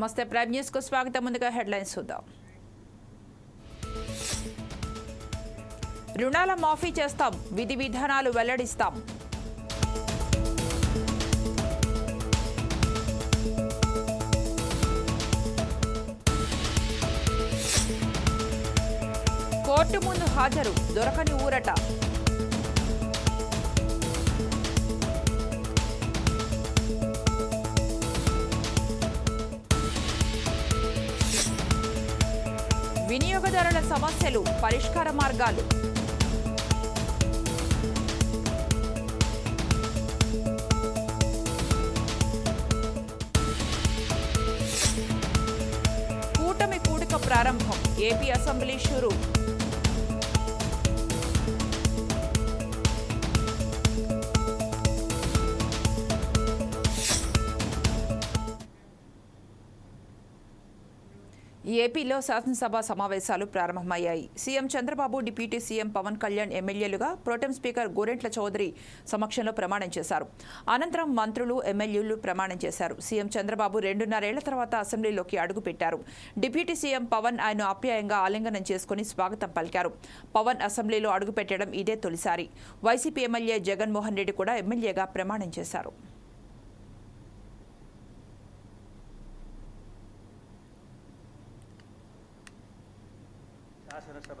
నమస్తే ప్రైమ్ న్యూస్కు స్వాగతం. ముందుగా హెడ్లైన్స్ చూద్దాం. రుణాల మాఫీ చేస్తాం. విధి విధానాలు వెల్లడిస్తాం. కోర్టు ముందు హాజరు. దొరకని ఊరట. వినియోగదారుల సమస్యలు పరిష్కార మార్గాలు. కూటమి కూడిక ప్రారంభం ఏపీ అసెంబ్లీ షురు. ఏపీలో శాసనసభ సమావేశాలు ప్రారంభమయ్యాయి. CM Chandrababu deputy CM Pawan Kalyan ఎమ్మెల్యేలుగా ప్రోటెం స్పీకర్ గోరెంట్ల చౌదరి సమక్షంలో ప్రమాణం చేశారు. అనంతరం మంత్రులు ఎమ్మెల్యేలు ప్రమాణం చేశారు. సీఎం చంద్రబాబు రెండున్నరేళ్ళ తర్వాత అసెంబ్లీలోకి అడుగుపెట్టారు. డిప్యూటీ సీఎం పవన్ ఆయన ఆప్యాయంగా ఆలింగనం చేసుకుని స్వాగతం పలికారు. పవన్ అసెంబ్లీలో అడుగుపెట్టడం ఇదే తొలిసారి. వైసీపీ ఎమ్మెల్యే జగన్మోహన్ రెడ్డి కూడా ఎమ్మెల్యేగా ప్రమాణం చేశారు శాసనసభ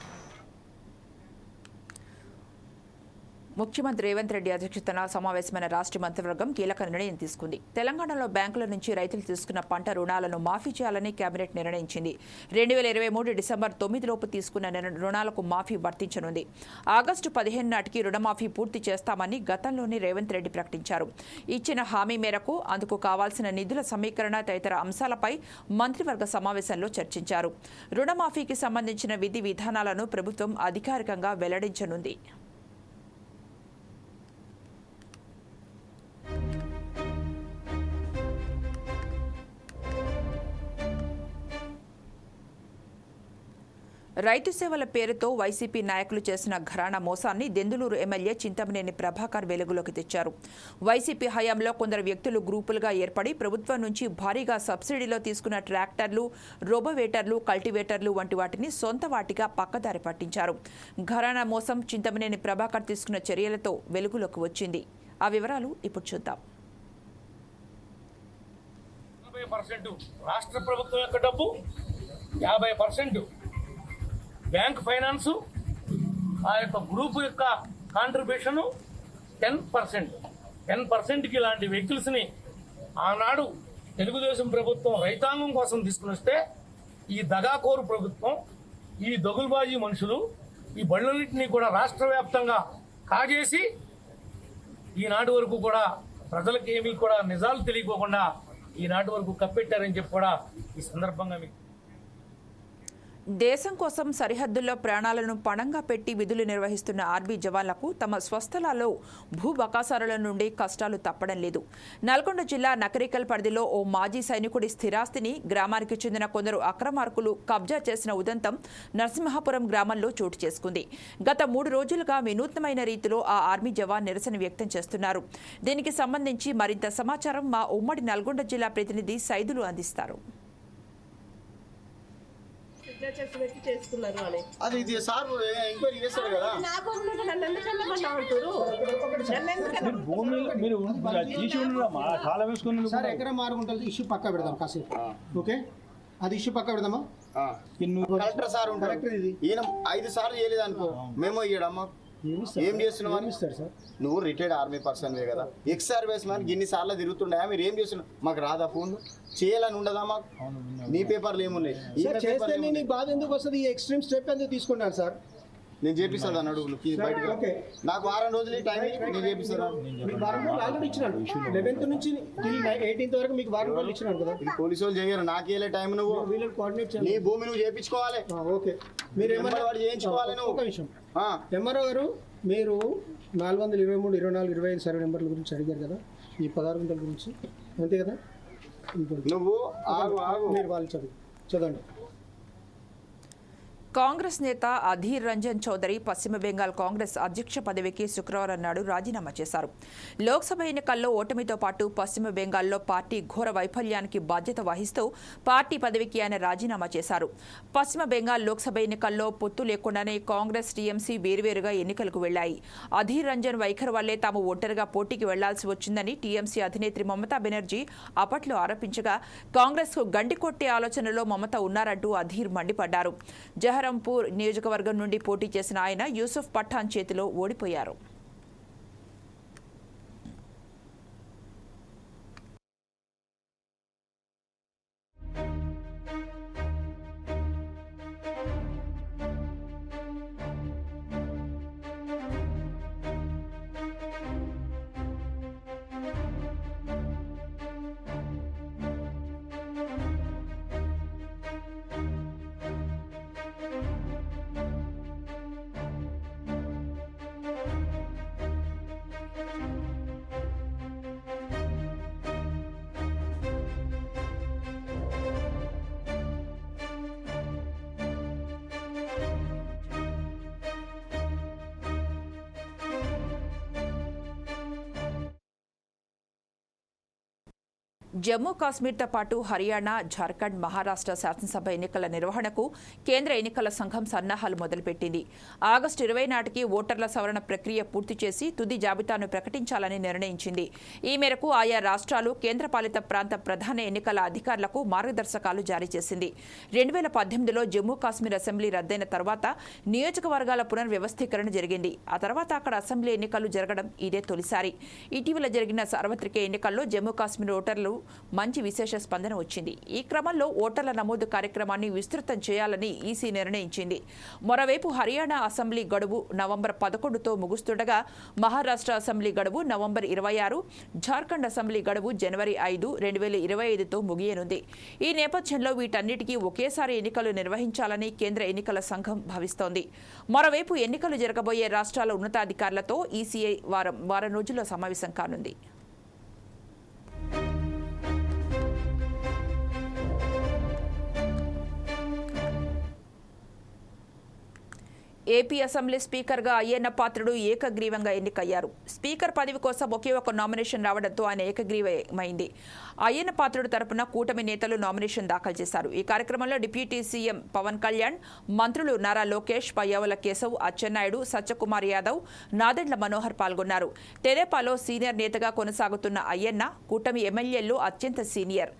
ముఖ్యమంత్రి రేవంత్ రెడ్డి అధ్యక్షతన సమావేశమైన రాష్ట్ర మంత్రివర్గం కీలక నిర్ణయం తీసుకుంది. తెలంగాణలో బ్యాంకుల నుంచి రైతులు తీసుకున్న పంట రుణాలను మాఫీ చేయాలని కేబినెట్ నిర్ణయించింది. రెండు వేల ఇరవై మూడు డిసెంబర్ తొమ్మిదిలోపు తీసుకున్న రుణాలకు మాఫీ వర్తించనుంది. ఆగస్టు పదిహేను నాటికి రుణమాఫీ పూర్తి చేస్తామని గతంలోనే రేవంత్ రెడ్డి ప్రకటించారు. ఇచ్చిన హామీ మేరకు అందుకు కావాల్సిన నిధుల సమీకరణ తదితర అంశాలపై మంత్రివర్గ సమావేశంలో చర్చించారు. రుణమాఫీకి సంబంధించిన విధి విధానాలను ప్రభుత్వం అధికారికంగా వెల్లడించనుంది. రైతు సేవల పేరుతో వైసీపీ నాయకులు చేసిన ఘరానా మోసాన్ని దెందులూరు ఎమ్మెల్యే చింతమనేని ప్రభాకర్ వెలుగులోకి తెచ్చారు. వైసీపీ హయాంలో కొందరు వ్యక్తులు గ్రూపులుగా ఏర్పడి ప్రభుత్వం నుంచి భారీగా సబ్సిడీలో తీసుకున్న ట్రాక్టర్లు రోబోవేటర్లు కల్టివేటర్లు వంటి వాటిని సొంత వాటిగా పక్కదారి పట్టించారు. ఘరానా మోసం చింతమనేని ప్రభాకర్ తీసుకున్న చర్యలతో వెలుగులోకి వచ్చింది. ఆ వివరాలు ఇప్పుడు చూద్దాం. యాభై పర్సెంట్ రాష్ట్ర ప్రభుత్వం యొక్క డబ్బు యాభై పర్సెంట్ బ్యాంక్ ఫైనాన్స్ ఆ యొక్క గ్రూప్ యొక్క కాంట్రిబ్యూషన్ టెన్ పర్సెంట్ టెన్ పర్సెంట్కి ఇలాంటి వెహికల్స్ని ఆనాడు తెలుగుదేశం ప్రభుత్వం రైతాంగం కోసం తీసుకుని వస్తే ఈ దగాకోరు ప్రభుత్వం ఈ దగులుబాజీ మనుషులు ఈ బళ్ళన్నింటినీ కూడా రాష్ట్ర వ్యాప్తంగా కాజేసి ఈనాటి వరకు కూడా ప్రజలకు ఏమీ కూడా నిజాలు తెలియకోకుండా ఈనాటి వరకు కప్పెట్టారని చెప్పి కూడా ఈ సందర్భంగా మీకు దేశం కోసం సరిహద్దుల్లో ప్రాణాలను పణంగా పెట్టి విధులు నిర్వహిస్తున్న ఆర్మీ జవాన్లకు తమ స్వస్థలాల్లో భూ బకాసారుల నుండి కష్టాలు తప్పడం లేదు. నల్గొండ జిల్లా నకరికల్ పరిధిలో ఓ మాజీ సైనికుడి స్థిరాస్తిని గ్రామానికి చెందిన కొందరు అక్రమార్కులు కబ్జా చేసిన ఉదంతం నరసింహాపురం గ్రామంలో చోటు చేసుకుంది. గత మూడు రోజులుగా వినూత్నమైన రీతిలో ఆ ఆర్మీ జవాన్ నిరసన వ్యక్తం చేస్తున్నారు. దీనికి సంబంధించి మరింత సమాచారం మా ఉమ్మడి నల్గొండ జిల్లా ప్రతినిధి సైదులు అందిస్తారు. సిగ్నేచర్స్ పెట్టి చేసుకున్నారు అని. అది ఇది సార్ ఎంక్వైరీ చేస్తాడు కదా. నా భూములు నన్ను ఎందుకు వెళ్ళమన్నా అంటారు నన్ను ఎందుకు భూమి మీరు తీసి ఉండమ్మా తాళం వేసుకుని సార్ గుంటలు ఇష్యూ పక్క పెడదాం కాసేపు. ఓకే? అది ఇష్యూ పక్క పెడదామా? ఆ. ఈ నువ్వు కలెక్టర్ సార్ ఉంటారు ఇది. ఈయన ఐదు సార్లు చేయలేదు అనుకో మేము ఇయ్యడమ్మా. ఏం? చేస్తున్నావు ఇస్తారు సార్? నువ్వు రిటైర్డ్ ఆర్మీ పర్సన్వే కదా. ఎక్స్ సర్వీస్ మ్యాన్ ఇన్ని సార్లు తిరుగుతుండయా? మీరు ఏం చేస్తున్నారు? మాకు రాదా ఫోన్ చేయాలని ఉండదా మాకు? నీ పేపర్లు ఏమున్నాయి? చేస్తే? బాధ ఎందుకు వస్తుంది? ఈ ఎక్స్ట్రీమ్ స్టెప్ ఎందుకు తీసుకున్నాను సార్? నేను చేపిస్తాను అన్నాడు నువ్వు సార్, బయటకు. నాకు వారం రోజులు ఈ టైం నేను చేపిస్తాను. మీకు వారం రోజులు ఆల్రెడీ ఇచ్చినాను లెవెన్త్ నుంచి ఎయిటీన్త్ వరకు మీకు వారం రోజులు ఇచ్చినాను కదా. ఇది పోలీసు వాళ్ళు చేయరు నాకేలే టైం నువ్వు. వీళ్ళని కోఆర్డినేట్ నీ చేయాలి భూమి నువ్వు చేయించుకోవాలి ఆ, ఓకే మీరు ఎంఆర్ఓ ఏమన్నా వాడు చేయించుకోవాలి నువ్వు. ఒక విషయం ఆ, ఎంఆర్ఓ గారు మీరు నాలుగు వందల ఇరవై మూడు ఇరవై నాలుగు ఇరవై ఐదు సర్వే నెంబర్ల గురించి అడిగారు కదా. ఈ పదహారు వందల గురించి. అంతే కదా? ఇంకోటి. నువ్వు ఆగు ఆగు. మీరు వాళ్ళు చదువు. చదవండి. కాంగ్రెస్ నేత అధీర్ రంజన్ చౌదరి పశ్చిమ బెంగాల్ కాంగ్రెస్ అధ్యక్ష పదవికి శుక్రవారం నాడు రాజీనామా చేశారు. లోక్సభ ఎన్నికల్లో ఓటమితో పాటు పశ్చిమ బెంగాల్లో పార్టీ ఘోర వైఫల్యానికి బాధ్యత వహిస్తూ పార్టీ పదవికి ఆయన రాజీనామా చేశారు. పశ్చిమ బెంగాల్ లోక్సభ ఎన్నికల్లో పొత్తు లేకుండానే కాంగ్రెస్ టీఎంసీ వేర్వేరుగా ఎన్నికలకు వెళ్ళాయి అధీర్ రంజన్ వైఖరి వల్లే తాము ఒంటరిగా పోటీకి వెళ్ళాల్సి వచ్చిందని టీఎంసీ అధినేత్రి మమతా బెనర్జీ అప్పట్లో ఆరోపించగా కాంగ్రెస్కు గండి కొట్టే ఆలోచనలో మమత ఉన్నారంటూ అధీర్ మండిపడ్డారు. జహరంపూర్ నియోజకవర్గం నుండి పోటీ చేసిన ఆయన యూసుఫ్ పఠాన్ చేతిలో ఓడిపోయారు. జమ్మూ కాశ్మీర్తో పాటు హర్యానా జార్ఖండ్ మహారాష్ట్ర శాసనసభ ఎన్నికల నిర్వహణకు కేంద్ర ఎన్నికల సంఘం సన్నాహాలు మొదలుపెట్టింది. ఆగస్టు ఇరవై నాటికి ఓటర్ల సవరణ ప్రక్రియ పూర్తి చేసి తుది జాబితాను ప్రకటించాలని నిర్ణయించింది. ఈ మేరకు ఆయా రాష్ట్రాలు కేంద్రపాలిత ప్రాంత ప్రధాన ఎన్నికల అధికారులకు మార్గదర్శకాలు జారీ చేసింది. రెండు వేల పద్దెనిమిదిలో జమ్మూ కాశ్మీర్ అసెంబ్లీ రద్దయిన తర్వాత నియోజకవర్గాల పునర్వ్యవస్థీకరణ జరిగింది. ఆ తర్వాత అక్కడ అసెంబ్లీ ఎన్నికలు జరగడం ఇదే తొలిసారి. ఇటీవల జరిగిన సార్వత్రిక ఎన్నికల్లో జమ్మూ కాశ్మీర్ ఓటర్లు మంచి విశేష స్పందన వచ్చింది. ఈ క్రమంలో ఓటర్ల నమోదు కార్యక్రమాన్ని విస్తృతం చేయాలని ఈసీ నిర్ణయించింది. మరోవైపు హర్యానా అసెంబ్లీ గడువు నవంబర్ పదకొండుతో ముగుస్తుండగా మహారాష్ట్ర అసెంబ్లీ గడువు నవంబర్ ఇరవై ఆరు జార్ఖండ్ అసెంబ్లీ గడువు జనవరి ఐదు రెండు వేల ఇరవై ఐదుతో ముగియనుంది. ఈ నేపథ్యంలో వీటన్నిటికీ ఒకేసారి ఎన్నికలు నిర్వహించాలని కేంద్ర ఎన్నికల సంఘం భావిస్తోంది. మరోవైపు ఎన్నికలు జరగబోయే రాష్ట్రాల ఉన్నతాధికారులతో ఈసీఐ వారం వారం రోజుల్లో సమావేశం కానుంది. ఏపీ అసెంబ్లీ స్పీకర్గా అయ్యన్న పాత్రుడు ఏకగ్రీవంగా ఎన్నికయ్యారు. స్పీకర్ పదవి కోసం ఒకే ఒక నామినేషన్ రావడంతో ఆయన ఏకగ్రీవమైంది. అయ్యన్న పాత్రుడు తరపున కూటమి నేతలు నామినేషన్ దాఖలు చేశారు. ఈ కార్యక్రమంలో డిప్యూటీ సీఎం పవన్ కళ్యాణ్ మంత్రులు నారా లోకేష్ పయ్యావుల కేశవ్ అచ్చెన్నాయుడు సత్యకుమార్ యాదవ్ నాదెండ్ల మనోహర్ పాల్గొన్నారు. తెరేపాలో సీనియర్ నేతగా కొనసాగుతున్న అయ్యన్న కూటమి ఎమ్మెల్యేల్లో అత్యంత సీనియర్.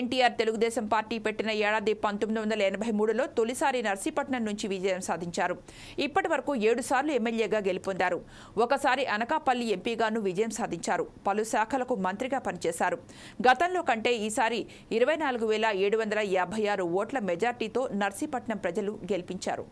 ఎన్టీఆర్ తెలుగుదేశం పార్టీ పెట్టిన ఏడాది పంతొమ్మిది వందల ఎనభై మూడులో తొలిసారి నర్సీపట్నం నుంచి విజయం సాధించారు. ఇప్పటి వరకు ఏడు సార్లు ఎమ్మెల్యేగా గెలుపొందారు. ఒకసారి అనకాపల్లి ఎంపీగాను విజయం సాధించారు. పలు శాఖలకు మంత్రిగా పనిచేశారు. గతంలో కంటే ఈసారి ఇరవై నాలుగు వేల ఏడు వందల యాభై ఆరు ఓట్ల మెజార్టీతో నర్సీపట్నం ప్రజలు గెలిపించారు.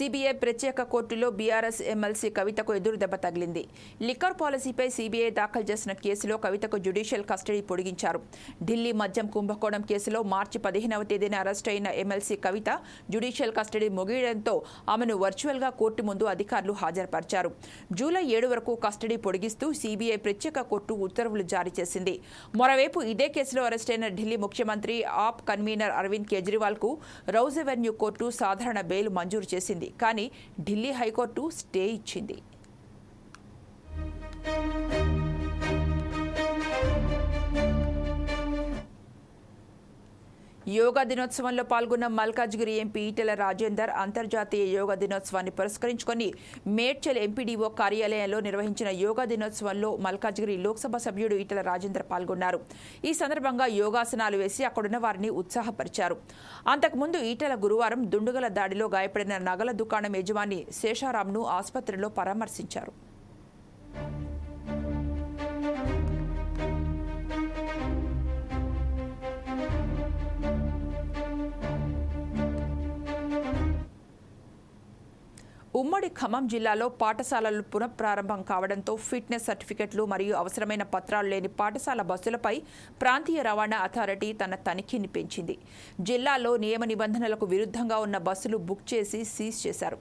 సిబిఐ ప్రత్యేక కోర్టులో బీఆర్ఎస్ ఎమ్మెల్సీ కవితకు ఎదురు దెబ్బ తగిలింది. లిక్కర్ పాలసీపై సిబిఐ దాఖలు చేసిన కేసులో కవితకు జ్యుడిషియల్ కస్టడీ పొడిగించారు. ఢిల్లీ మద్యం కుంభకోణం కేసులో మార్చి పదిహేనవ తేదీన అరెస్ట్ అయిన ఎమ్మెల్సీ కవిత జ్యుడిషియల్ కస్టడీ ముగియడంతో ఆమెను వర్చువల్గా కోర్టు ముందు అధికారులు హాజరుపరిచారు. జూలై ఏడు వరకు కస్టడీ పొడిగిస్తూ సిబిఐ ప్రత్యేక కోర్టు ఉత్తర్వులు జారీ చేసింది. మరోవైపు ఇదే కేసులో అరెస్ట్ అయిన ఢిల్లీ ముఖ్యమంత్రి ఆప్ కన్వీనర్ అరవింద్ కేజ్రీవాల్కు రౌజ్ అవెన్యూ కోర్టు సాధారణ బెయిల్ మంజూరు చేసింది. కానీ ఢిల్లీ హైకోర్టు స్టే ఇచ్చింది యోగా దినోత్సవంలో పాల్గొన్న మల్కాజ్గిరి ఎంపీ ఈటెల రాజేందర్ అంతర్జాతీయ యోగా దినోత్సవాన్ని పురస్కరించుకొని మేడ్చల్ ఎంపీడీఓ కార్యాలయంలో నిర్వహించిన యోగా దినోత్సవంలో మల్కాజ్గిరి లోక్సభ సభ్యుడు ఈటెల రాజేందర్ పాల్గొన్నారు. ఈ సందర్భంగా యోగాసనాలు వేసి అక్కడున్న వారిని ఉత్సాహపరిచారు. అంతకుముందు ఈటెల గురువారం దుండుగల దాడిలో గాయపడిన నగల దుకాణం యజమాని శేషారాంను ఆసుపత్రిలో పరామర్శించారు. ఉమ్మడి ఖమ్మం జిల్లాలో పాఠశాలలు పునఃప్రారంభం కావడంతో ఫిట్నెస్ సర్టిఫికెట్లు మరియు అవసరమైన పత్రాలు లేని పాఠశాల బస్సులపై ప్రాంతీయ రవాణా అథారిటీ తన తనిఖీని పెంచింది. జిల్లాలో నియమ నిబంధనలకు విరుద్ధంగా ఉన్న బస్సులు బుక్ చేసి సీజ్ చేశారు.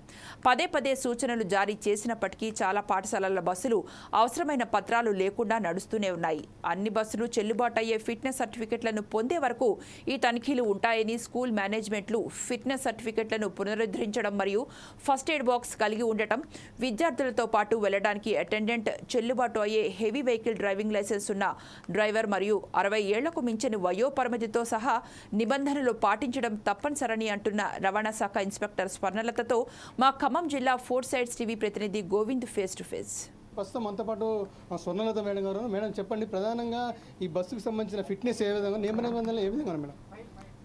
పదే పదే సూచనలు జారీ చేసినప్పటికీ చాలా పాఠశాలల బస్సులు అవసరమైన పత్రాలు లేకుండా నడుస్తూనే ఉన్నాయి. అన్ని బస్సులు చెల్లుబాటు అయ్యే ఫిట్నెస్ సర్టిఫికెట్లను పొందే వరకు ఈ తనిఖీలు ఉంటాయని స్కూల్ మేనేజ్మెంట్లు ఫిట్నెస్ సర్టిఫికెట్లను పునరుద్ధరించడం మరియు ఫస్ట్ ఎయిడ్ బాక్స్ కలిగి ఉండటం విద్యార్థులతో పాటు వెళ్ళడానికి అటెండెంట్ చెల్లుబాటు అయ్యే హెవీ వెహికల్ డ్రైవింగ్ లైసెన్స్ ఉన్న డ్రైవర్ మరియు అరవై ఏళ్ళకు మించిన వయో పరిమితితో సహా నిబంధనలు పాటించడం తప్పనిసరని అంటున్న రవాణా శాఖ ఇన్స్పెక్టర్ స్వర్ణలతతో మా ఖమ్మం జిల్లా ఫోర్ సైడ్స్ టీవీ ప్రతినిధి గోవింద్ ఫేస్ టు ఫేస్. ప్రస్తుతం మనతో పాటు మా స్వర్ణలత మేడం గారు మేడం చెప్పండి ప్రధానంగా ఈ బస్సుకు సంబంధించిన ఫిట్నెస్ ఏ విధంగా నియమ నిబంధనలు ఏ విధంగా మేడం?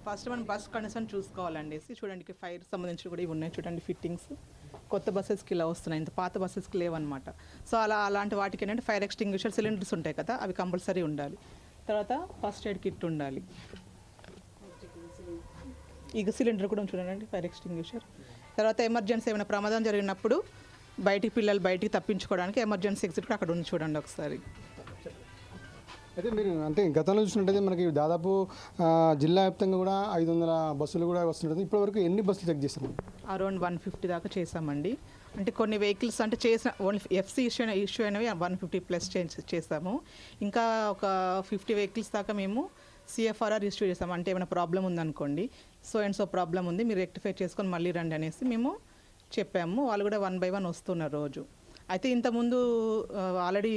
ఫస్ట్ మనం బస్ కండిషన్ చూసుకోవాలండి. చూడండి ఫైర్ సంబంధించి కూడా ఇవి ఉన్నాయి. చూడండి ఫిట్టింగ్స్. కొత్త బస్సెస్కి ఇలా వస్తున్నాయి. ఇంత పాత బస్సెస్కి లేవన్నమాట. సో అలా అలాంటి వాటికి ఏంటంటే ఫైర్ ఎక్స్టింగ్విషర్ సిలిండర్స్ ఉంటాయి కదా అవి కంపల్సరీ ఉండాలి. తర్వాత ఫస్ట్ ఎయిడ్ కిట్ ఉండాలి. ఇక సిలిండర్ కూడా చూడండి ఫైర్ ఎక్స్టింగ్విషర్ తర్వాత ఎమర్జెన్సీ ఏమైనా ప్రమాదం జరిగినప్పుడు బయటికి పిల్లలు బయటికి తప్పించుకోవడానికి ఎమర్జెన్సీ ఎగ్జిట్ అక్కడ ఉంది చూడండి ఒకసారి. అయితే మీరు అంటే గతంలో చూసినట్టయితే మనకి దాదాపు జిల్లా వ్యాప్తంగా కూడా ఐదు వందల బస్సులు కూడా వస్తుంటుంది. ఇప్పటివరకు ఎన్ని బస్సులు చెక్ చేస్తారు అరౌండ్ వన్ ఫిఫ్టీ దాకా చేసామండి అంటే కొన్ని వెహికల్స్ అంటే చేసిన ఓన్లీ ఎఫ్సీ ఇష్యూ అయిన ఇష్యూ అయినవి వన్ ఫిఫ్టీ ప్లస్ చేసాము ఇంకా ఒక ఫిఫ్టీ వెహికల్స్ దాకా మేము సిఎఫ్ఆర్ఆర్ ఇష్యూ చేసాము అంటే ఏమైనా ప్రాబ్లం ఉందనుకోండి. సో అండ్ సో ప్రాబ్లం ఉంది మీరు రెక్టిఫై చేసుకొని మళ్ళీ రండి అనేసి మేము చెప్పాము. వాళ్ళు కూడా వన్ బై వన్ వస్తున్నారు రోజు. అయితే ఇంతకుముందు ఆల్రెడీ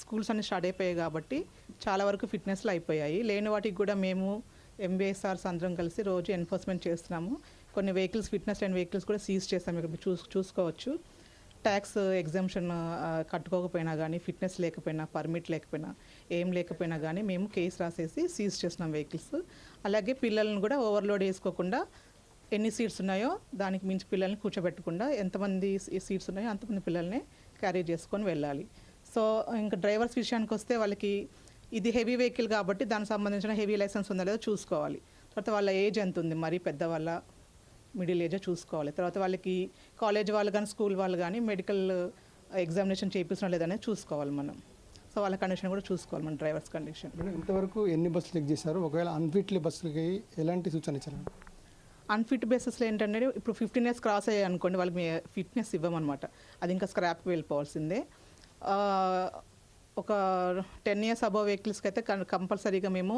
స్కూల్స్ అన్ని స్టార్ట్ అయిపోయాయి కాబట్టి చాలా వరకు ఫిట్నెస్లు అయిపోయాయి. లేని వాటికి కూడా మేము ఎంబీఎస్ఆర్స్ అందరం కలిసి రోజు ఎన్ఫోర్స్మెంట్ చేస్తున్నాము. కొన్ని వెహికల్స్ ఫిట్నెస్ అండ్ వెహికల్స్ కూడా సీజ్ చేస్తాము ఇక్కడ చూ చూసుకోవచ్చు. ట్యాక్స్ ఎగ్జామ్షన్ కట్టుకోకపోయినా కానీ ఫిట్నెస్ లేకపోయినా పర్మిట్ లేకపోయినా ఏం లేకపోయినా కానీ మేము కేసు రాసేసి సీజ్ చేస్తున్నాం వెహికల్స్ అలాగే పిల్లలను కూడా ఓవర్లోడ్ వేసుకోకుండా ఎన్ని సీట్స్ ఉన్నాయో దానికి మించి పిల్లల్ని కూర్చోబెట్టకుండా ఎంతమంది సీట్స్ ఉన్నాయో అంతమంది పిల్లల్ని క్యారీ చేసుకొని వెళ్ళాలి. సో ఇంకా డ్రైవర్స్ విషయానికి వస్తే వాళ్ళకి ఇది హెవీ వెహికల్ కాబట్టి దానికి సంబంధించిన హెవీ లైసెన్స్ ఉందా లేదో చూసుకోవాలి. తర్వాత వాళ్ళ ఏజ్ ఎంత ఉంది మరి పెద్ద వాళ్ళ మిడిల్ ఏజ్ చూసుకోవాలి. తర్వాత వాళ్ళకి కాలేజ్ వాళ్ళు కానీ స్కూల్ వాళ్ళు కానీ మెడికల్ ఎగ్జామినేషన్ చేయించడం లేదనేది చూసుకోవాలి మనం. సో వాళ్ళ కండిషన్ కూడా చూసుకోవాలి మన డ్రైవర్స్ కండిషన్. ఇంతవరకు ఎన్ని బస్సులు చెక్ చేశారు? ఒకవేళ అన్ఫిట్లీ బస్సులకి ఎలాంటి సూచన ఇచ్చారు? అన్ఫిట్ బేసిస్లో ఏంటంటే ఇప్పుడు ఫిఫ్టీన్ ఇయర్స్ క్రాస్ అయ్యాయి అనుకోండి వాళ్ళకి మీ ఫిట్నెస్ ఇవ్వమన్నమాట. అది ఇంకా స్క్రాప్కి వెళ్ళిపోవాల్సిందే. ఒక టెన్ ఇయర్స్ అబవ్ వెహికల్స్కి అయితే కంపల్సరీగా మేము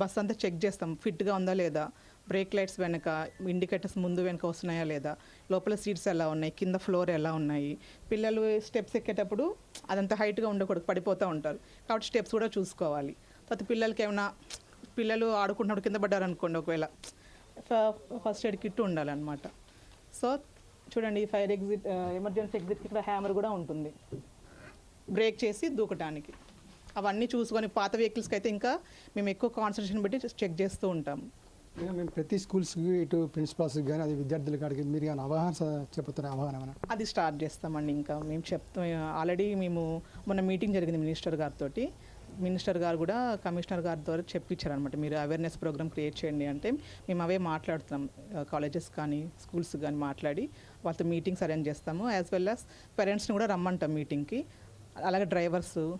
బస్ అంతా చెక్ చేస్తాం. ఫిట్గా ఉందా లేదా? బ్రేక్ లైట్స్ వెనక ఇండికేటర్స్ ముందు వెనక వస్తున్నాయా లేదా? లోపల సీట్స్ ఎలా ఉన్నాయి? కింద ఫ్లోర్ ఎలా ఉన్నాయి? పిల్లలు స్టెప్స్ ఎక్కేటప్పుడు అదంతా హైట్గా ఉండకూడదు పడిపోతూ ఉంటారు. కాబట్టి స్టెప్స్ కూడా చూసుకోవాలి. తర్వాత పిల్లలకి ఏమైనా పిల్లలు ఆడుకుంటున్నప్పుడు కింద పడ్డారు అనుకోండి ఒకవేళ ఫస్ట్ ఎయిడ్ కిట్ ఉండాలన్నమాట. సో చూడండి ఫైర్ ఎగ్జిట్ ఎమర్జెన్సీ ఎగ్జిట్కి ఇక్కడ హ్యామర్ కూడా ఉంటుంది. బ్రేక్ చేసి దూకటానికి. అవన్నీ చూసుకొని పాత వెహికల్స్కి అయితే ఇంకా మేము ఎక్కువ కాన్సన్ట్రేషన్ పెట్టి చెక్ చేస్తూ ఉంటాము మేడం, మేము ప్రతి స్కూల్స్కి ఇటు ప్రిన్సిపాల్స్కి కానీ అది విద్యార్థుల కాడికి మీరు కానీ అవగాహన చెప్తున్న అవగాహన? అది స్టార్ట్ చేస్తామండి ఇంకా. మేము చెప్తాం ఆల్రెడీ మేము మొన్న మీటింగ్ జరిగింది మినిస్టర్ గారితో మినిస్టర్ గారు కూడా కమిషనర్ గారి ద్వారా చెప్పించారనమాట మీరు అవేర్నెస్ ప్రోగ్రామ్ క్రియేట్ చేయండి అంటే మేము అవే మాట్లాడుతున్నాం. కాలేజెస్ కానీ స్కూల్స్ కానీ మాట్లాడి వాళ్ళతో మీటింగ్స్ అరేంజ్ చేస్తాము. యాజ్ వెల్ యాజ్ పేరెంట్స్ని కూడా రమ్మంటాం మీటింగ్కి అలాగే డ్రైవర్స్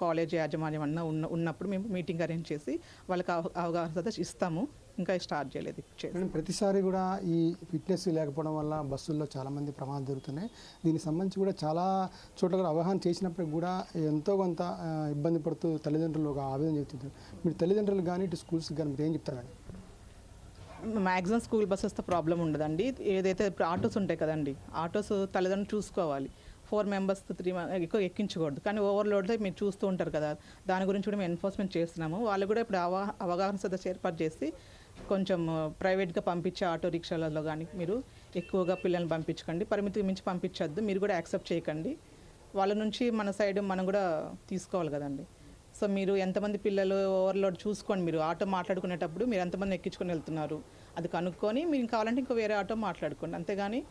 కాలేజ్ యాజమాన్యం అన్న ఉన్న ఉన్నప్పుడు మేము మీటింగ్ అరేంజ్ చేసి వాళ్ళకి అవ- అవగాహన ఇస్తాము. ఇంకా స్టార్ట్ చేయలేదు మేడం ప్రతిసారి కూడా ఈ ఫిట్నెస్ లేకపోవడం వల్ల బస్సుల్లో చాలామంది ప్రమాదాలు జరుగుతున్నాయి. దీనికి సంబంధించి కూడా చాలా చోట్ల కూడా అవగాహన చేసినప్పటికి కూడా ఎంతో కొంత ఇబ్బంది పడుతూ తల్లిదండ్రులు ఒక ఆవేదన చెప్తుంటారు మీరు తల్లిదండ్రులు కానీ ఇటు స్కూల్స్కి కానీ మీరు ఏం చెప్తారు మేడం? మ్యాక్సిమం స్కూల్ బస్సెస్తో ప్రాబ్లం ఉండదండి. ఏదైతే ఇప్పుడు ఆటోస్ ఉంటాయి కదండి ఆటోస్ తల్లిదండ్రులు చూసుకోవాలి. ఫోర్ మెంబర్స్ త్రీ ఎక్కువ ఎక్కించకూడదు. కానీ ఓవర్లోడ్లో మీరు చూస్తూ ఉంటారు కదా దాని గురించి కూడా మేము ఎన్ఫోర్స్మెంట్ చేస్తున్నాము. వాళ్ళు కూడా ఇప్పుడు అవగా అవగాహన సదస్సు ఏర్పాటు చేసి కొంచెం ప్రైవేట్గా పంపించే ఆటో రిక్షాలలో కానీ మీరు ఎక్కువగా పిల్లల్ని పంపించకండి. పరిమితికి మించి పంపించొద్దు. మీరు కూడా యాక్సెప్ట్ చేయకండి. వాళ్ళ నుంచి మన సైడ్ మనం కూడా తీసుకోవాలి కదండి. సో మీరు ఎంతమంది పిల్లలు ఓవర్లోడ్ చూసుకోండి మీరు. ఆటో మాట్లాడుకునేటప్పుడు మీరు ఎంతమంది ఎక్కించుకొని వెళ్తున్నారు? అది కనుక్కొని మీరు కావాలంటే ఇంకో వేరే ఆటో మాట్లాడుకోండి. అంతేగాని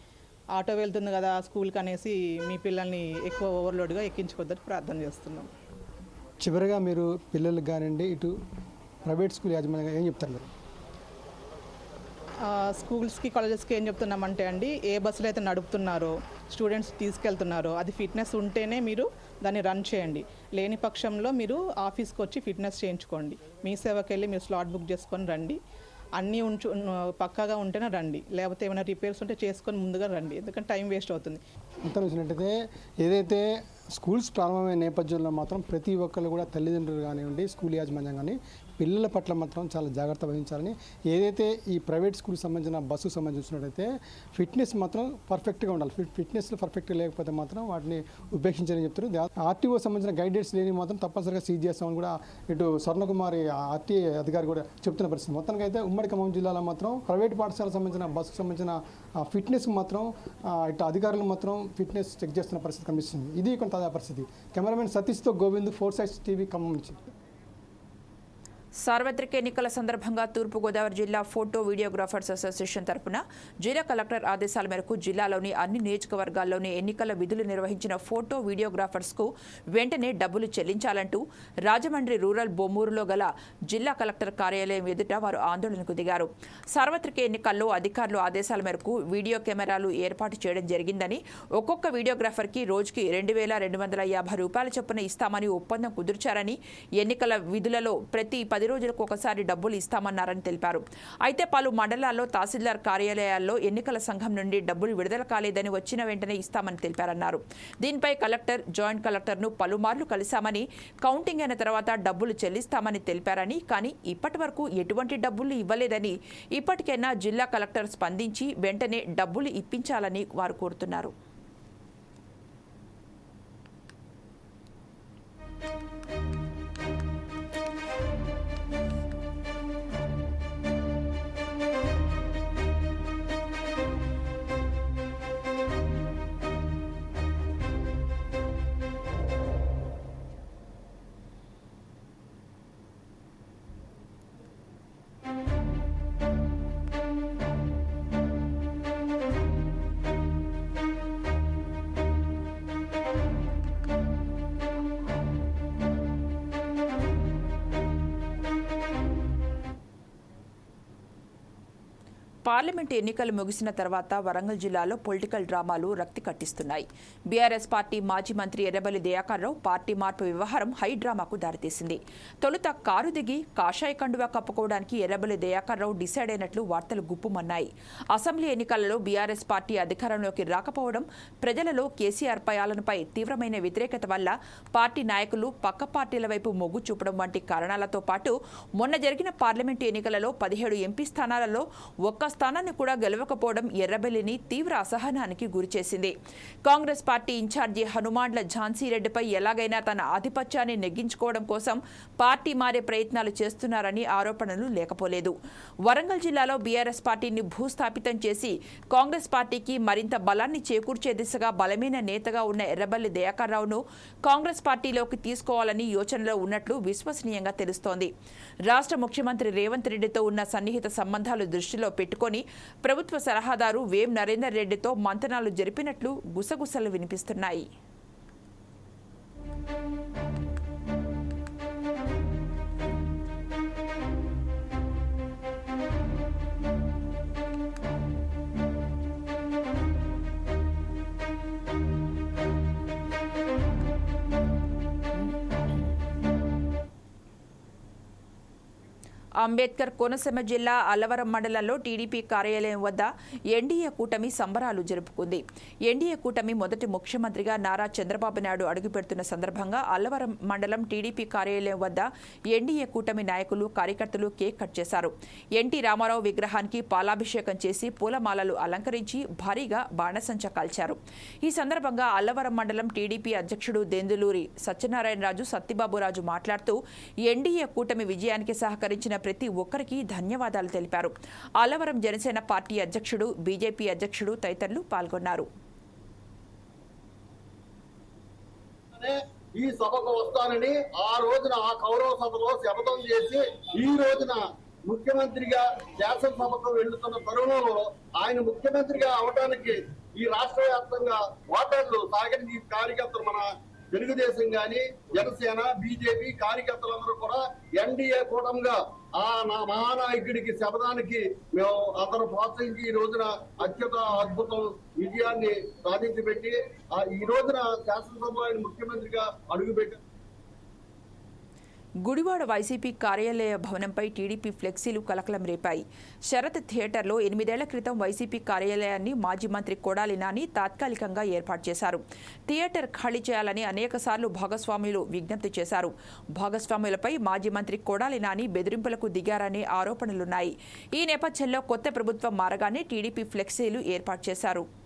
ఆటో వెళ్తుంది కదా స్కూల్కి అనేసి మీ పిల్లల్ని ఎక్కువ ఓవర్లోడ్గా ఎక్కించుకోవద్దని ప్రార్థన చేస్తున్నాం. చివరిగా మీరు పిల్లలకు కానివ్వండి ఇటు ప్రైవేట్ స్కూల్ యాజమాన్యంగా ఏం చెప్తారు మీరు? స్కూల్స్కి కాలేజెస్కి ఏం చెప్తున్నామంటే అండి ఏ బస్సులు అయితే నడుపుతున్నారో స్టూడెంట్స్ తీసుకెళ్తున్నారో అది ఫిట్నెస్ ఉంటేనే మీరు దాన్ని రన్ చేయండి. లేని పక్షంలో మీరు ఆఫీస్కి వచ్చి ఫిట్నెస్ చేయించుకోండి. మీ సేవకి వెళ్ళి మీరు స్లాట్ బుక్ చేసుకొని రండి. అన్నీ ఉంచు పక్కాగా ఉంటేనే రండి. లేకపోతే ఏమైనా రిపేర్స్ ఉంటే చేసుకొని ముందుగా రండి. ఎందుకంటే టైం వేస్ట్ అవుతుంది. మొత్తం చూసినట్టయితే ఏదైతే స్కూల్స్ ప్రారంభమైన నేపథ్యంలో మాత్రం ప్రతి ఒక్కళ్ళు కూడా తల్లిదండ్రులు కానివ్వండి స్కూల్ యాజమాన్యం కానీ పిల్లల పట్ల మాత్రం చాలా జాగ్రత్త వహించాలని. ఏదైతే ఈ ప్రైవేట్ స్కూల్కి సంబంధించిన బస్సు సంబంధించినట్టయితే ఫిట్నెస్ మాత్రం పర్ఫెక్ట్గా ఉండాలి. ఫిట్ ఫిట్నెస్ పర్ఫెక్ట్గా లేకపోతే మాత్రం వాటిని ఉపేక్షించాలని చెప్తారు ఆర్టీఓ సంబంధించిన గైడెన్స్ లేని మాత్రం తప్పనిసరిగా సీజ్ చేస్తామని కూడా ఇటు స్వర్ణకుమారి ఆర్టీఏ అధికారి కూడా చెప్తున్న పరిస్థితి. మొత్తానికి అయితే ఉమ్మడి ఖమ్మం జిల్లాలో మాత్రం ప్రైవేట్ పాఠశాలకు సంబంధించిన బస్సుకు సంబంధించిన ఫిట్నెస్ మాత్రం ఇటు అధికారులు మాత్రం ఫిట్నెస్ చెక్ చేస్తున్న పరిస్థితి కనిపిస్తుంది. ఇది కొంత పరిస్థితి cameraman సతీష్తో Govind four sides TV Khammam నుంచి. సార్వత్రిక ఎన్నికల సందర్భంగా తూర్పుగోదావరి జిల్లా ఫోటో వీడియోగ్రాఫర్స్ అసోసియేషన్ తరపున జిల్లా కలెక్టర్ ఆదేశాల మేరకు జిల్లాలోని అన్ని నియోజకవర్గాల్లోని ఎన్నికల విధులు నిర్వహించిన ఫోటో వీడియోగ్రాఫర్స్కు వెంటనే డబ్బులు చెల్లించాలంటూ రాజమండ్రి రూరల్ బొమ్మూరులో గల జిల్లా కలెక్టర్ కార్యాలయం ఎదుట వారు ఆందోళనకు దిగారు. సార్వత్రిక ఎన్నికల్లో అధికారులు ఆదేశాల మేరకు వీడియో కెమెరాలు ఏర్పాటు చేయడం జరిగిందని ఒక్కొక్క వీడియోగ్రాఫర్కి రోజుకి రెండు వేల రెండు వందల యాభై రూపాయల చొప్పున ఇస్తామని ఒప్పందం కుదుర్చారని ఎన్నికల విధులలో ప్రతి పది రోజులకు ఒకసారి డబ్బులు ఇస్తామన్నారని తెలిపారు. అయితే పలు మండలాల్లో తహసీల్దార్ కార్యాలయాల్లో ఎన్నికల సంఘం నుండి డబ్బులు విడుదల కాలేదని వచ్చిన వెంటనే ఇస్తామని తెలిపారన్నారు. దీనిపై కలెక్టర్ జాయింట్ కలెక్టర్ను పలుమార్లు కలిశామని కౌంటింగ్ అయిన తర్వాత డబ్బులు చెల్లిస్తామని తెలిపారని కానీ ఇప్పటి వరకు ఎటువంటి డబ్బులు ఇవ్వలేదని ఇప్పటికైనా జిల్లా కలెక్టర్ స్పందించి వెంటనే డబ్బులు ఇప్పించాలని వారు కోరుతున్నారు. పార్లమెంటు ఎన్నికలు ముగిసిన తర్వాత వరంగల్ జిల్లాలో పొలిటికల్ డ్రామాలు రక్తి కట్టిస్తున్నాయి. బీఆర్ఎస్ పార్టీ మాజీ మంత్రి ఎర్రబల్లి దయాకర్రావు పార్టీ మార్పు వ్యవహారం హై డ్రామాకు దారితీసింది. తొలుత కారు దిగి కాషాయ కండువా కప్పుకోవడానికి ఎర్రబల్లి దయాకర్రావు డిసైడ్ అయినట్లు వార్తలు గుప్పుమన్నాయి. అసెంబ్లీ ఎన్నికలలో బీఆర్ఎస్ పార్టీ అధికారంలోకి రాకపోవడం ప్రజలలో కేసీఆర్ పాలనపై తీవ్రమైన వ్యతిరేకత వల్ల పార్టీ నాయకులు పక్క పార్టీల వైపు మొగ్గు చూపడం వంటి కారణాలతో పాటు మొన్న జరిగిన పార్లమెంటు ఎన్నికలలో పదిహేడు ఎంపీ స్థానాలలో ఒక్క స్థానాన్ని కూడా గెలవకపోవడం ఎర్రబెల్లిని తీవ్ర అసహనానికి గురిచేసింది. కాంగ్రెస్ పార్టీ ఇన్ఛార్జి హనుమాన్ల ఝాన్సీ రెడ్డిపై ఎలాగైనా తన ఆధిపత్యాన్ని నెగ్గించుకోవడం కోసం పార్టీ మారే ప్రయత్నాలు చేస్తున్నారని ఆరోపణలు లేకపోలేదు. వరంగల్ జిల్లాలో బీఆర్ఎస్ పార్టీని భూస్థాపితం చేసి కాంగ్రెస్ పార్టీకి మరింత బలాన్ని చేకూర్చే దిశగా బలమైన నేతగా ఉన్న ఎర్రబల్లి దయాకర్రావును కాంగ్రెస్ పార్టీలోకి తీసుకోవాలని యోచనలో ఉన్నట్లు విశ్వసనీయంగా తెలుస్తోంది. రాష్ట్ర ముఖ్యమంత్రి రేవంత్ రెడ్డితో ఉన్న సన్నిహిత సంబంధాలు దృష్టిలో పెట్టుకొని ప్రభుత్వ సలహాదారు వేం నరేందర్ రెడ్డితో మంతనాలు జరిపినట్లు గుసగుసలు వినిపిస్తున్నాయి. అంబేద్కర్ కోనసీమ జిల్లా అల్లవరం మండలంలో టీడీపీ కార్యాలయం వద్ద ఎన్డీఏ కూటమి సంబరాలు జరుపుకుంది. ఎన్డీఏ కూటమి మొదటి ముఖ్యమంత్రిగా నారా చంద్రబాబు నాయుడు అడుగుపెడుతున్న సందర్భంగా అల్లవరం మండలం టీడీపీ కార్యాలయం వద్ద ఎన్డీఏ కూటమి నాయకులు కార్యకర్తలు కేక్ కట్ చేశారు. ఎన్టీ రామారావు విగ్రహానికి పాలాభిషేకం చేసి పూలమాలలు అలంకరించి భారీగా బాణసంచ కాల్చారు. ఈ సందర్భంగా అల్లవరం మండలం టీడీపీ అధ్యక్షుడు దెందులూరి సత్యనారాయణరాజు సత్తిబాబురాజు మాట్లాడుతూ ఎన్డీఏ కూటమి విజయానికి సహకరించిన ప్రతి ఒక్కరికి ధన్యవాదాలు తెలిపారు. ఆలవరం జనసేన పార్టీ అధ్యక్షుడు బీజేపీ అధ్యక్షుడు తదితరులు పాల్గొన్నారు. ఈ సభకు వస్తానని ఆ రోజున ఆ కౌరవ సభలో శపథం చేసి ఈ రోజున ముఖ్యమంత్రిగా శాసనసభకు వెళ్తున్న తరుణంలో ఆయన ముఖ్యమంత్రిగా అవడానికి ఈ రాష్ట్ర వ్యాప్తంగా ఓటర్లు సాగరి కార్యకర్తలు మన తెలుగుదేశం గాని జనసేన బీజేపీ కార్యకర్తలందరూ కూడా ఎన్డీఏ కూటమిగా ఆ నా మహానాయకుడికి శపథానికి మేము అతను ప్రోత్సహించి ఈ రోజున అత్యంత అద్భుతం విజయాన్ని సాధించి పెట్టి ఈ రోజున శాసనసభ ఆయన ముఖ్యమంత్రిగా అడుగుపెట్టారు. గుడివాడ వైసీపీ కార్యాలయ భవనంపై టీడీపీ ఫ్లెక్సీలు కలకలం రేపాయి. శరత్ థియేటర్లో ఎనిమిదేళ్ళ క్రితం వైసీపీ కార్యాలయాన్ని మాజీ మంత్రి కొడాలి నాని తాత్కాలికంగా ఏర్పాటు చేశారు. థియేటర్ ఖాళీ చేయాలని అనేకసార్లు భాగస్వాములు విజ్ఞప్తి చేశారు. భాగస్వాములపై మాజీ మంత్రి కొడాలి నాని బెదిరింపులకు దిగారనే ఆరోపణలున్నాయి. ఈ నేపథ్యంలో కొత్త ప్రభుత్వం మారగానే టీడీపీ ఫ్లెక్సీలు ఏర్పాటు చేశారు.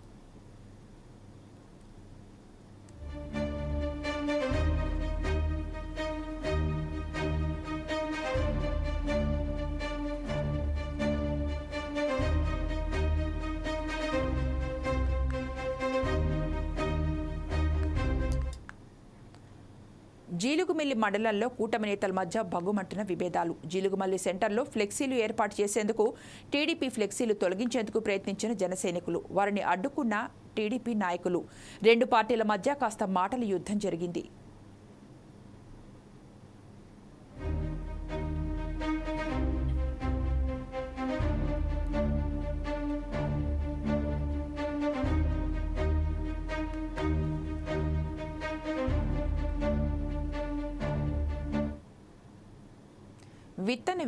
జీలుగుమిల్లి మండలంలో కూటమి నేతల మధ్య బగ్గుమంటున్న విభేదాలు. జీలుగుమల్లి సెంటర్లో ఫ్లెక్సీలు ఏర్పాటు చేసేందుకు టీడీపీ ఫ్లెక్సీలు తొలగించేందుకు ప్రయత్నించిన జనసైనికులు. వారిని అడ్డుకున్న టీడీపీ నాయకులు. రెండు పార్టీల మధ్య కాస్త మాటల యుద్ధం జరిగింది.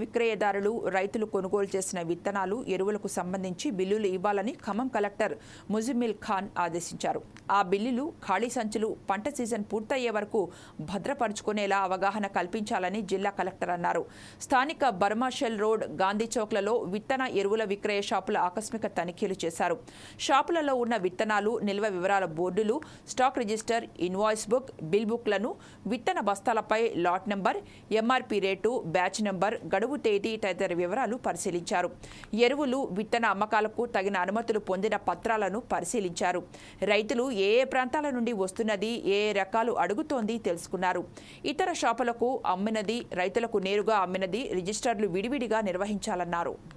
విక్రయదారులు రైతులు కొనుగోలు చేసిన విత్తనాలు ఎరువులకు సంబంధించి బిల్లులు ఇవ్వాలని ఖమ్మం కలెక్టర్ ముజిమిల్ ఖాన్ ఆదేశించారు. ఆ బిల్లులు ఖాళీ సంచులు పంట సీజన్ పూర్తయ్యే వరకు భద్రపరుచుకునేలా అవగాహన కల్పించాలని జిల్లా కలెక్టర్ అన్నారు. స్థానిక బర్మాషెల్ రోడ్ గాంధీ చౌక్లలో విత్తన ఎరువుల విక్రయ షాపుల ఆకస్మిక తనిఖీలు చేశారు. షాపులలో ఉన్న విత్తనాలు నిల్వ వివరాల బోర్డులు stock register invoice book bill బుక్లను విత్తన బస్తాలపై lot number MRP rate batch number గడువు తేదీ తదితర వివరాలు పరిశీలించారు. ఎరువులు విత్తన అమ్మకాలకు తగిన అనుమతులు పొందిన పత్రాలను పరిశీలించారు. రైతులు ఏ ఏ ప్రాంతాల నుండి వస్తున్నది ఏ ఏ రకాలు అడుగుతోంది తెలుసుకున్నారు. ఇతర షాపులకు అమ్మినది రైతులకు నేరుగా అమ్మినది రిజిస్టర్లు విడివిడిగా నిర్వహించాలన్నారు.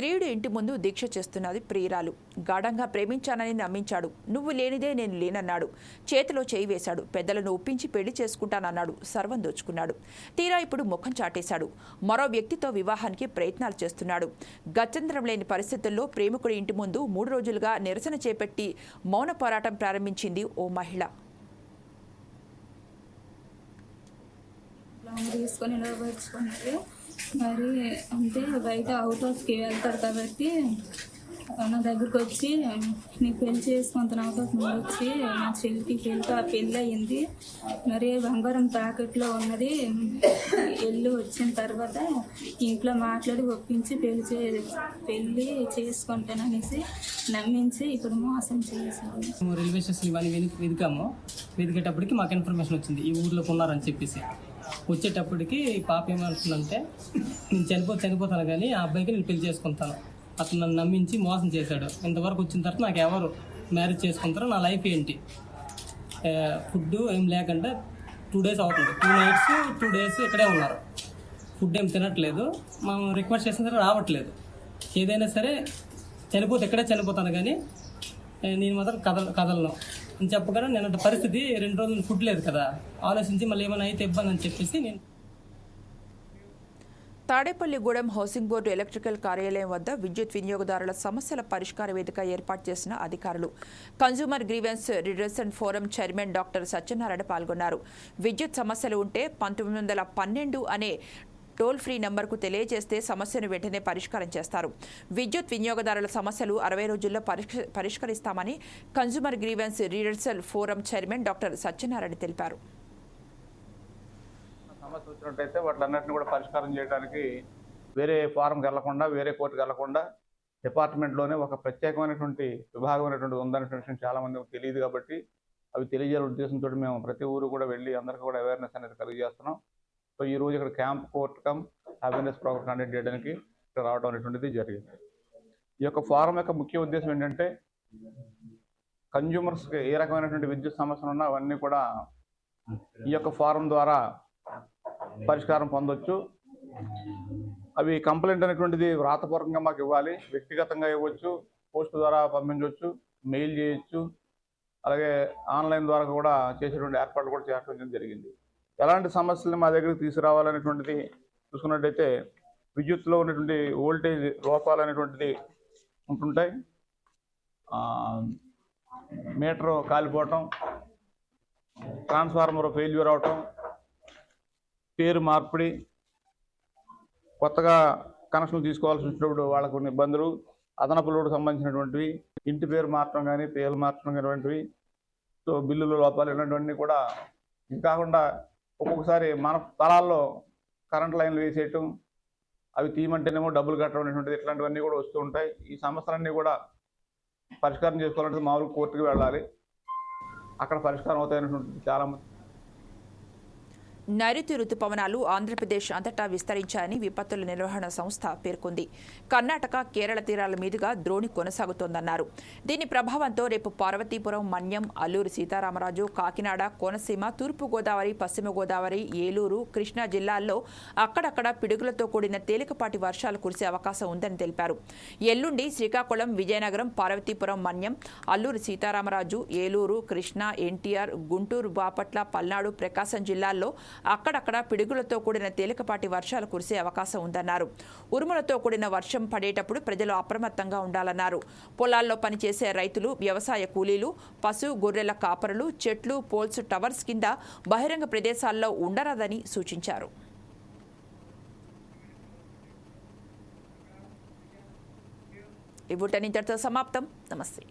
ప్రియుడు ఇంటి ముందు దీక్ష చేస్తున్నది ప్రియురాలు. గాఢంగా ప్రేమించానని నమ్మించాడు. నువ్వు లేనిదే నేను లేనన్నాడు. చేతిలో చేయి వేశాడు. పెద్దలను ఒప్పించి పెళ్ళి చేసుకుంటానన్నాడు. సర్వం దోచుకున్నాడు. తీరా ఇప్పుడు ముఖం చాటేశాడు. మరో వ్యక్తితో వివాహానికి ప్రయత్నాలు చేస్తున్నాడు. గత్యంతరం లేని పరిస్థితుల్లో ప్రేమికుడి ఇంటి ముందు మూడు రోజులుగా నిరసన చేపట్టి మౌన పోరాటం ప్రారంభించింది ఓ మహిళ. తీసుకొని నిలబడుచుకున్నారు మరి అంటే బయట అవుట్ ఆఫ్కి వెళ్తారు కాబట్టి నా దగ్గరికి వచ్చి నీకు పెళ్ళి చేసుకుంటున్న అవుట్ ఆఫ్ వచ్చి నా చెల్లికి పెళ్ళి ఆ పెళ్ళి అయింది. మరి బంగారం ప్యాకెట్లో ఉన్నది వెళ్ళి వచ్చిన తర్వాత ఇంట్లో మాట్లాడి ఒప్పించి పెళ్ళి చే పెళ్ళి చేసుకుంటాననేసి నమ్మించి ఇప్పుడు మోసం చేశాను రైల్వే స్టేషన్ ఇవన్నీ వెతికాము. వెతికేటప్పటికి మాకు ఇన్ఫర్మేషన్ వచ్చింది. ఈ ఊర్లోకి ఉన్నారని చెప్పేసి. వచ్చేటప్పటికి పాప ఏమంటుందంటే నేను చనిపో చనిపోతాను కానీ ఆ అబ్బాయికి నేను పెళ్ళి చేసుకుంటాను అతను నన్ను నమ్మించి మోసం చేశాడు. ఇంతవరకు వచ్చిన తర్వాత నాకు ఎవరు మ్యారేజ్ చేసుకుంటారో నా లైఫ్ ఏంటి? ఫుడ్ ఏం లేకుండా టూ డేస్ అవుతుంది. టూ నైట్స్ టూ డేస్ ఇక్కడే ఉన్నారు. ఫుడ్ ఏం తినట్లేదు. మనం రిక్వెస్ట్ చేసిన సరే రావట్లేదు. ఏదైనా సరే చనిపోతే ఇక్కడే చనిపోతాను కానీ నేను మాత్రం కదల కదలను. అని చెప్పగానే నేను పరిస్థితి రెండు రోజులు ఫుడ్ లేదు కదా. ఆలోచించి మళ్ళీ ఏమైనా అయితే ఇబ్బంది అని చెప్పేసి నేను తాడేపల్లిగూడెం హౌసింగ్ బోర్డు ఎలక్ట్రికల్ కార్యాలయం వద్ద విద్యుత్ వినియోగదారుల సమస్యల పరిష్కార వేదిక ఏర్పాటు చేసిన అధికారులు. Consumer grievance redressal forum chairman doctor Satyanarayana పాల్గొన్నారు. విద్యుత్ సమస్యలు ఉంటే పంతొమ్మిది వందల పన్నెండు అనే టోల్ ఫ్రీ నంబర్కు తెలియజేస్తే సమస్యను వెంటనే పరిష్కారం చేస్తారు. విద్యుత్ వినియోగదారుల సమస్యలు అరవై రోజుల్లో పరిష్కరిస్తామని consumer grievance redressal forum chairman doctor Satyanarayana తెలిపారు. సమస్య వచ్చినట్టయితే వాటిలన్నింటినీ కూడా పరిష్కారం చేయడానికి వేరే ఫారంకి వెళ్ళకుండా వేరే కోర్టుకు వెళ్ళకుండా డిపార్ట్మెంట్లోనే ఒక ప్రత్యేకమైనటువంటి విభాగం అనేటువంటి ఉందనేటువంటి విషయం చాలా మందికి తెలియదు కాబట్టి అవి తెలియజేయాల ఉద్దేశంతో మేము ప్రతి ఊరు కూడా వెళ్ళి అందరికీ కూడా అవేర్నెస్ అనేది కలిగజేస్తున్నాం. సో ఈ రోజు ఇక్కడ camp court cum awareness programme conduct చేయడానికి ఇక్కడ రావడం అనేటువంటిది జరిగింది. ఈ యొక్క ఫారం యొక్క ముఖ్య ఉద్దేశం ఏంటంటే కన్జ్యూమర్స్కి ఏ రకమైనటువంటి విద్యుత్ సమస్యలు ఉన్నా అవన్నీ కూడా ఈ యొక్క ఫారం ద్వారా పరిష్కారం పొందొచ్చు. అవి కంప్లైంట్ అనేటువంటిది వ్రాతపూర్వకంగా మాకు ఇవ్వాలి. వ్యక్తిగతంగా ఇవ్వచ్చు పోస్ట్ ద్వారా పంపించవచ్చు మెయిల్ చేయొచ్చు. అలాగే ఆన్లైన్ ద్వారా కూడా చేసేటువంటి ఏర్పాట్లు కూడా చేయడం జరిగింది. ఎలాంటి సమస్యలు మా దగ్గరికి తీసుకురావాలనేటువంటిది చూసుకున్నట్టయితే విద్యుత్లో ఉన్నటువంటి ఓల్టేజ్ లోపాలు అనేటువంటిది ఉంటుంటాయి. మీటర్ కాలిపోవటం ట్రాన్స్ఫార్మర్ ఫెయిల్యూర్ అవటం పేరు మార్పిడి కొత్తగా కనెక్షన్లు తీసుకోవాల్సి వచ్చినప్పుడు వాళ్ళకు కొన్ని ఇబ్బందులు అదనపు లోడ్ సంబంధించినటువంటివి ఇంటి పేరు మార్చడం కానీ పేర్లు మార్చడం కానివంటివి సో బిల్లులు లోపాలు ఇలాంటివన్నీ కూడా ఇది కాకుండా ఒక్కొక్కసారి మన స్థలాల్లో కరెంట్ లైన్లు వేసేయటం అవి తీయమంటేనేమో డబ్బులు కట్టడం అనేటువంటిది ఇట్లాంటివన్నీ కూడా వస్తూ ఉంటాయి. ఈ సమస్యలన్నీ కూడా పరిష్కారం చేసుకోవాలంటే మామూలు కోర్టుకి వెళ్ళాలి. అక్కడ పరిష్కారం అవుతాయనేటువంటిది చాలా నైరుతి రుతుపవనాలు ఆంధ్రప్రదేశ్ అంతటా విస్తరించాయని విపత్తుల నిర్వహణ సంస్థ పేర్కొంది. కర్ణాటక కేరళ తీరాల మీదుగా ద్రోణి కొనసాగుతోందన్నారు. దీని ప్రభావంతో రేపు పార్వతీపురం మన్యం అల్లూరు సీతారామరాజు కాకినాడ కోనసీమ తూర్పు గోదావరి పశ్చిమ గోదావరి ఏలూరు కృష్ణా జిల్లాల్లో అక్కడక్కడ పిడుగులతో కూడిన తేలికపాటి వర్షాలు కురిసే అవకాశం ఉందని తెలిపారు. ఎల్లుండి శ్రీకాకుళం విజయనగరం పార్వతీపురం మన్యం అల్లూరు సీతారామరాజు ఏలూరు కృష్ణా ఎన్టీఆర్ గుంటూరు బాపట్ల పల్నాడు ప్రకాశం జిల్లాల్లో అక్కడక్కడ పిడుగులతో కూడిన తేలికపాటి వర్షాలు కురిసే అవకాశం ఉందన్నారు. ఉరుములతో కూడిన వర్షం పడేటప్పుడు ప్రజలు అప్రమత్తంగా ఉండాలన్నారు. పొలాల్లో పనిచేసే రైతులు వ్యవసాయ కూలీలు పశు గొర్రెల కాపరులు చెట్లు పోల్స్ టవర్స్ కింద బహిరంగ ప్రదేశాల్లో ఉండరాదని సూచించారు. ఈ బులెటిన్ ఇంతటితో సమాప్తం. నమస్తే.